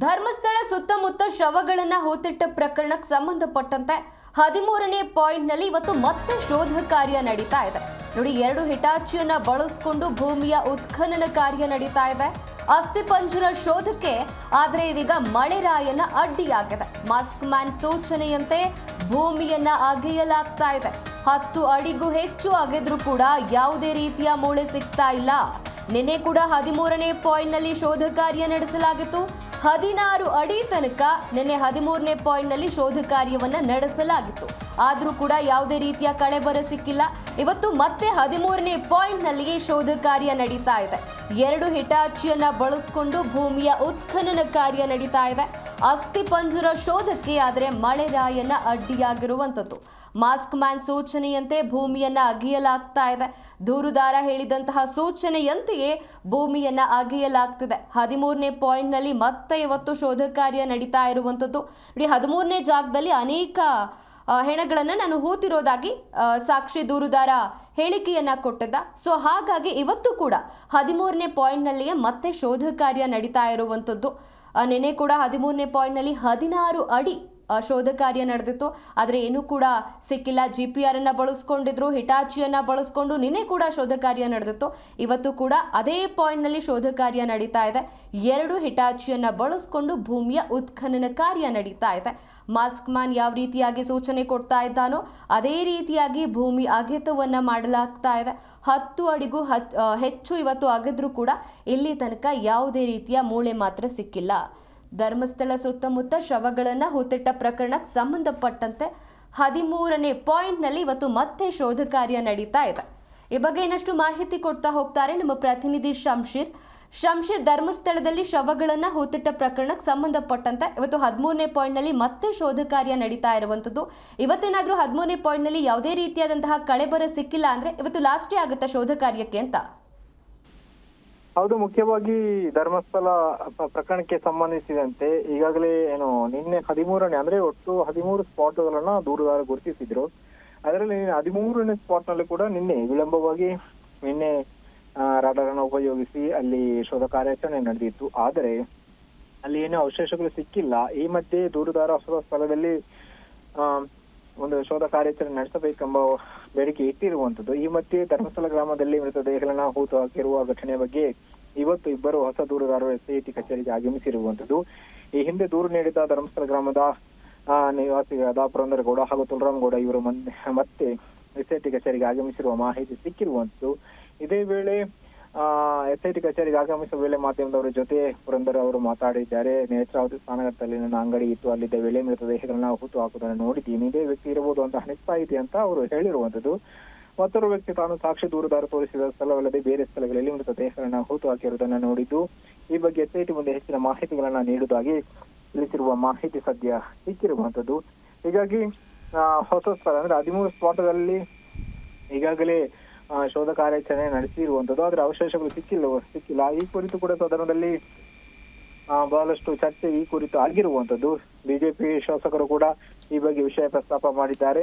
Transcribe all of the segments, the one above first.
ಧರ್ಮಸ್ಥಳ ಸುತ್ತಮುತ್ತ ಶವಗಳನ್ನು ಹೂತಿಟ್ಟ ಪ್ರಕರಣಕ್ಕೆ ಸಂಬಂಧಪಟ್ಟಂತೆ ಹದಿಮೂರನೇ ಪಾಯಿಂಟ್ನಲ್ಲಿ ಇವತ್ತು ಮತ್ತೆ ಶೋಧ ಕಾರ್ಯ ನಡೀತಾ ಇದೆ. ನೋಡಿ, ಎರಡು ಹಿಟಾಚಿಯನ್ನ ಬಳಸಿಕೊಂಡು ಭೂಮಿಯ ಉತ್ಖನನ ಕಾರ್ಯ ನಡೀತಾ ಇದೆ. ಅಸ್ಥಿಪಂಜರ ಶೋಧಕ್ಕೆ ಆದರೆ ಇದೀಗ ಮಳೆರಾಯನ ಅಡ್ಡಿಯಾಗಿದೆ. ಮಾಸ್ಕ್ ಮ್ಯಾನ್ ಸೂಚನೆಯಂತೆ ಭೂಮಿಯನ್ನ ಅಗೆಯಲಾಗ್ತಾ ಇದೆ. ಹತ್ತು ಅಡಿಗೂ ಹೆಚ್ಚು ಅಗೆದ್ರೂ ಕೂಡ ಯಾವುದೇ ರೀತಿಯ ಮೂಳೆ ಸಿಗ್ತಾ ಇಲ್ಲ. ನಿನ್ನೆ ಕೂಡ ಹದಿಮೂರನೇ ಪಾಯಿಂಟ್ನಲ್ಲಿ ಶೋಧ ಕಾರ್ಯ ನಡೆಸಲಾಗಿತ್ತು. ಹದಿನಾರು ಅಡಿ ತನಕ ನಿನ್ನೆ ಹದಿಮೂರನೇ ಪಾಯಿಂಟ್ನಲ್ಲಿ ಶೋಧ ಕಾರ್ಯವನ್ನ ನಡೆಸಲಾಗಿತ್ತು. ಆದರೂ ಕೂಡ ಯಾವುದೇ ರೀತಿಯ ಕಳೆಬರ ಸಿಕ್ಕಿಲ್ಲ. ಇವತ್ತು ಮತ್ತೆ ಹದಿಮೂರನೇ ಪಾಯಿಂಟ್ನಲ್ಲಿಯೇ ಶೋಧ ಕಾರ್ಯ ನಡೀತಾ ಇದೆ. ಎರಡು ಹಿಟಾಚಿಯನ್ನ ಬಳಸಿಕೊಂಡು ಭೂಮಿಯ ಉತ್ಖನನ ಕಾರ್ಯ ನಡೀತಾ ಇದೆ. ಅಸ್ಥಿ ಪಂಜರ ಶೋಧಕ್ಕೆ ಆದರೆ ಮಳೆರಾಯನ ಅಡ್ಡಿಯಾಗಿರುವಂಥದ್ದು. ಮಾಸ್ಕ್ ಮ್ಯಾನ್ ಸೂಚನೆಯಂತೆ ಭೂಮಿಯನ್ನ ಅಗೆಯಲಾಗ್ತಾ ಇದೆ. ದೂರುದಾರ ಹೇಳಿದಂತಹ ಸೂಚನೆಯಂತೆಯೇ ಭೂಮಿಯನ್ನ ಅಗೆಯಲಾಗ್ತಿದೆ. ಹದಿಮೂರನೇ ಪಾಯಿಂಟ್ನಲ್ಲಿ ಮತ್ತೆ ಇವತ್ತು ಶೋಧ ಕಾರ್ಯ ನಡೀತಾ ಇರುವಂಥದ್ದು ನೋಡಿ ಹದಿಮೂರನೇ ಜಾಗದಲ್ಲಿ ಅನೇಕ ಹೆಣಗಳನ್ನು ನಾನು ಹೂತಿರೋದಾಗಿ ಸಾಕ್ಷಿ ದೂರುದಾರ ಹೇಳಿಕೆಯನ್ನ ಕೊಟ್ಟಿದ್ದ. ಸೊ, ಹಾಗಾಗಿ ಇವತ್ತು ಕೂಡ ಹದಿಮೂರನೇ ಪಾಯಿಂಟ್ನಲ್ಲಿಯೇ ಮತ್ತೆ ಶೋಧ ಕಾರ್ಯ ನಡೀತಾ ಇರುವಂಥದ್ದು ನೆನೆ ಕೂಡ ಹದಿಮೂರನೇ ಪಾಯಿಂಟ್ನಲ್ಲಿ ಹದಿನಾರು ಅಡಿ ಶೋಧ ಕಾರ್ಯ ನಡೆದಿತ್ತು. ಆದರೆ ಏನೂ ಕೂಡ ಸಿಕ್ಕಿಲ್ಲ. ಜಿ ಪಿ ಆರ್ ಅನ್ನು ಬಳಸ್ಕೊಂಡಿದ್ರು, ಹಿಟಾಚಿಯನ್ನು ಬಳಸ್ಕೊಂಡು ನಿನ್ನೆ ಕೂಡ ಶೋಧ ಕಾರ್ಯ ನಡೆದಿತ್ತು. ಇವತ್ತು ಕೂಡ ಅದೇ ಪಾಯಿಂಟ್ನಲ್ಲಿ ಶೋಧ ಕಾರ್ಯ ನಡೀತಾ ಇದೆ. ಎರಡು ಹಿಟಾಚಿಯನ್ನು ಬಳಸ್ಕೊಂಡು ಭೂಮಿಯ ಉತ್ಖನನ ಕಾರ್ಯ ನಡೀತಾ ಇದೆ. ಮಾಸ್ಕ್ ಮ್ಯಾನ್ ಯಾವ ರೀತಿಯಾಗಿ ಸೂಚನೆ ಕೊಡ್ತಾ ಇದ್ದಾನೋ, ಅದೇ ರೀತಿಯಾಗಿ ಭೂಮಿ ಅಗೆತವನ್ನು ಮಾಡಲಾಗ್ತಾ ಇದೆ. ಹತ್ತು ಅಡಿಗೂ ಹತ್ ಹೆಚ್ಚು ಇವತ್ತು ಅಗೆದ್ರೂ ಕೂಡ ಇಲ್ಲಿ ತನಕ ಯಾವುದೇ ರೀತಿಯ ಮೂಳೆ ಮಾತ್ರ ಸಿಕ್ಕಿಲ್ಲ. ಧರ್ಮಸ್ಥಳ ಸುತ್ತಮುತ್ತ ಶವಗಳನ್ನು ಹೂತಿಟ್ಟ ಪ್ರಕರಣಕ್ಕೆ ಸಂಬಂಧಪಟ್ಟಂತೆ ಹದಿಮೂರನೇ ಪಾಯಿಂಟ್ನಲ್ಲಿ ಇವತ್ತು ಮತ್ತೆ ಶೋಧ ಕಾರ್ಯ ನಡೀತಾ ಇದೆ. ಈ ಬಗ್ಗೆ ಇನ್ನಷ್ಟು ಮಾಹಿತಿ ಕೊಡ್ತಾ ಹೋಗ್ತಾರೆ ನಮ್ಮ ಪ್ರತಿನಿಧಿ ಶಂಶೀರ್. ಶಂಶೀರ್, ಧರ್ಮಸ್ಥಳದಲ್ಲಿ ಶವಗಳನ್ನು ಹೂತಿಟ್ಟ ಪ್ರಕರಣಕ್ಕೆ ಸಂಬಂಧಪಟ್ಟಂತೆ ಇವತ್ತು ಹದಿಮೂರನೇ ಪಾಯಿಂಟ್ನಲ್ಲಿ ಮತ್ತೆ ಶೋಧ ಕಾರ್ಯ ನಡೀತಾ ಇರುವಂಥದ್ದು ಇವತ್ತೇನಾದರೂ ಹದಿಮೂರನೇ ಪಾಯಿಂಟ್ನಲ್ಲಿ ಯಾವುದೇ ರೀತಿಯಾದಂತಹ ಕಳೆಬರ ಸಿಕ್ಕಿಲ್ಲ ಅಂದರೆ ಇವತ್ತು ಲಾಸ್ಟೇ ಆಗುತ್ತಾ ಶೋಧ ಕಾರ್ಯಕ್ಕೆ ಅಂತ. ಹೌದು, ಮುಖ್ಯವಾಗಿ ಧರ್ಮಸ್ಥಳ ಪ್ರಕರಣಕ್ಕೆ ಸಂಬಂಧಿಸಿದಂತೆ ಈಗಾಗಲೇ ಏನು, ನಿನ್ನೆ ಹದಿಮೂರನೇ, ಅಂದ್ರೆ ಒಟ್ಟು ಹದಿಮೂರು ಸ್ಪಾಟ್ಗಳನ್ನ ದೂರದಾರ ಗುರುತಿಸಿದ್ರು. ಅದರಲ್ಲಿ ಹದಿಮೂರನೇ ಸ್ಪಾಟ್ನಲ್ಲಿ ಕೂಡ ನಿನ್ನೆ ವಿಳಂಬವಾಗಿ ನಿನ್ನೆ ರಾಡರ್ ಅನ್ನು ಉಪಯೋಗಿಸಿ ಅಲ್ಲಿ ಶೋಧ ಕಾರ್ಯಾಚರಣೆ ನಡೆದಿತ್ತು. ಆದರೆ ಅಲ್ಲಿ ಏನು ಅವಶೇಷಗಳು ಸಿಕ್ಕಿಲ್ಲ. ಈ ಮಧ್ಯೆ ದೂರದಾರ ಹೊಸ ಸ್ಥಳದಲ್ಲಿ ಒಂದು ಶೋಧ ಕಾರ್ಯಾಚರಣೆ ನಡೆಸಬೇಕೆಂಬ ಬೇಡಿಕೆ ಇಟ್ಟಿರುವಂತದ್ದು ಈ ಮಧ್ಯೆ ಧರ್ಮಸ್ಥಳ ಗ್ರಾಮದಲ್ಲಿ ಮೃತದೇಹಗಳನ್ನ ಹೂತು ಹಾಕಿರುವ ಘಟನೆ ಬಗ್ಗೆ ಇವತ್ತು ಇಬ್ಬರು ಹೊಸ ದೂರುದಾರರು ಎಸ್ಐಟಿ ಕಚೇರಿಗೆ ಆಗಮಿಸಿರುವಂತದ್ದು ಈ ಹಿಂದೆ ದೂರು ನೀಡಿದ ಧರ್ಮಸ್ಥಳ ಗ್ರಾಮದ ನಿವಾಸಿ ನಿವಾಸಿಗಳಾದ ಪುರಂದರಗೌಡ ಹಾಗೂ ತುಲರಾಮಗೌಡ ಇವರು ಮತ್ತೆ ಎಸ್ಐಟಿ ಕಚೇರಿಗೆ ಆಗಮಿಸಿರುವ ಮಾಹಿತಿ ಸಿಕ್ಕಿರುವಂತದ್ದು ಇದೇ ವೇಳೆ ಎಸ್ಐಟಿ ಕಚೇರಿಗೆ ಆಗಮಿಸುವ ವೇಳೆ ಮಾಧ್ಯಮದವರ ಜೊತೆ ಪುರಂದರ್ ಅವರು ಮಾತಾಡಿದ್ದಾರೆ. ನೇತ್ರಾವತಿ ಸ್ನಾನಘಟ್ಟದಲ್ಲಿ ನನ್ನ ಅಂಗಡಿ ಇತ್ತು ಅಲ್ಲಿದ್ದ ವೇಳೆ ಮೃತದೇಹಗಳನ್ನ ಹುತು ಹಾಕುವುದನ್ನು ನೋಡಿದ್ದೀನಿ. ಇದೇ ವ್ಯಕ್ತಿ ಇರಬಹುದು ಅಂತ ಅನಿಸ್ತಾ ಇದೆ ಅಂತ ಅವರು ಹೇಳಿರುವಂತದ್ದು ಮತ್ತೊಬ್ಬ ವ್ಯಕ್ತಿ ತಾನು ಸಾಕ್ಷಿ ದೂರದಾರ ತೋರಿಸಿದ ಸ್ಥಳವಲ್ಲದೆ ಬೇರೆ ಸ್ಥಳಗಳಲ್ಲಿ ಮೃತದೇಹಗಳನ್ನ ಹೂತು ಹಾಕಿರುವುದನ್ನು ನೋಡಿದ್ದು. ಈ ಬಗ್ಗೆ ಎಸ್ಐಟಿ ಮುಂದೆ ಹೆಚ್ಚಿನ ಮಾಹಿತಿಗಳನ್ನ ನೀಡುವುದಾಗಿ ತಿಳಿಸಿರುವ ಮಾಹಿತಿ ಸದ್ಯ ಸಿಕ್ಕಿರುವಂತದ್ದು ಹೀಗಾಗಿ ಹೊಸ ಸ್ಥಳ ಅಂದ್ರೆ ಹದಿಮೂರು ಸ್ಪಾಟದಲ್ಲಿ ಈಗಾಗಲೇ ಶೋಧ ಕಾರ್ಯಾಚರಣೆ ನಡೆಸಿರುವಂತದ್ದು ಆದ್ರೆ ಅವಶೇಷಗಳು ಸಿಕ್ಕಿಲ್ಲ ಸಿಕ್ಕಿಲ್ಲ. ಈ ಕುರಿತು ಕೂಡ ಸದನದಲ್ಲಿ ಬಹಳಷ್ಟು ಚರ್ಚೆ ಈ ಕುರಿತು ಆಗಿರುವಂತದ್ದು ಬಿಜೆಪಿ ಶಾಸಕರು ಕೂಡ ಈ ಬಗ್ಗೆ ವಿಷಯ ಪ್ರಸ್ತಾಪ ಮಾಡಿದ್ದಾರೆ.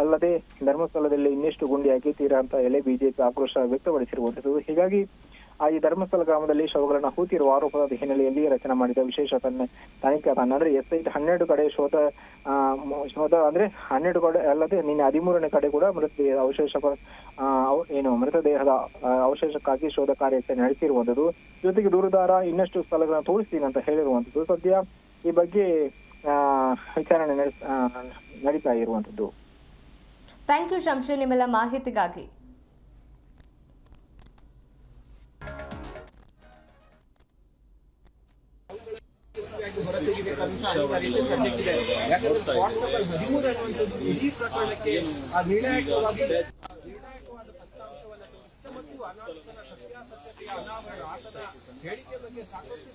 ಅಲ್ಲದೆ ಧರ್ಮಸ್ಥಳದಲ್ಲಿ ಇನ್ನೆಷ್ಟು ಗುಂಡಿ ಅಗೆತೀರಾ ಅಂತ ಹೇಳಿ ಬಿಜೆಪಿ ಆಕ್ರೋಶ ವ್ಯಕ್ತಪಡಿಸಿರುವಂತದ್ದು ಹೀಗಾಗಿ ಈ ಧರ್ಮಸ್ಥಳ ಗ್ರಾಮದಲ್ಲಿ ಶವಗಳನ್ನು ಹೂತಿರುವ ಆರೋಪದ ಹಿನ್ನೆಲೆಯಲ್ಲಿ ರಚನೆ ಮಾಡಿದ ವಿಶೇಷ ತನ್ನ ತನಿಖಾ ತಂಡ ಅಂದ್ರೆ ಎಸ್ಐ ಹನ್ನೆರಡು ಕಡೆ ಶೋಧ ಆ, ಶೋಧ ಅಂದ್ರೆ ಹನ್ನೆರಡು ಕಡೆ ಅಲ್ಲದೆ ನಿನ್ನೆ ಹದಿಮೂರನೇ ಕಡೆ ಕೂಡ ಮೃತದೇಹದ ಅವಶೇಷ ಆ, ಅವ- ಏನು ಮೃತದೇಹದ ಅವಶೇಷಕ್ಕಾಗಿ ಶೋಧ ಕಾರ್ಯಾಚರಣೆ ನಡೆಸಿರುವಂತದ್ದು ಜೊತೆಗೆ ದೂರದಾರ ಇನ್ನಷ್ಟು ಸ್ಥಳಗಳನ್ನು ತೋರಿಸ್ತೀನಿ ಅಂತ ಹೇಳಿರುವಂತದ್ದು ಸದ್ಯ ಈ ಬಗ್ಗೆ ಆ, ವಿಚಾರಣೆ ನಡೆಸ್ ಆ, ನಡೀತಾ ಇರುವಂತದ್ದು ಥ್ಯಾಂಕ್ ಯು ಶಂಶು ನಿಮ್ಮೆಲ್ಲ ಮಾಹಿತಿಗಾಗಿ. ಯಾಕಂದ್ರೆ ಸ್ಪಾಟ್ ನಂಬರ್ ಹದಿಮೂರು ಅನ್ನುವಂಥದ್ದು ಇಡೀ ಪ್ರಕರಣಕ್ಕೆ ನಿರ್ಣಾಯಕವಾಗಿ ನಿರ್ಣಾಯಕವಾದ ಫಲಿತಾಂಶವನ್ನ ತೋರಿಸುತ್ತೆ ಮತ್ತು ಅನಾಹುತನ ಸತ್ಯಾಸತ್ಯತೆಯ ಅನಾವರಣ ಆತನ ಹೇಳಿಕೆ ಬಗ್ಗೆ ಸಾಕಷ್ಟು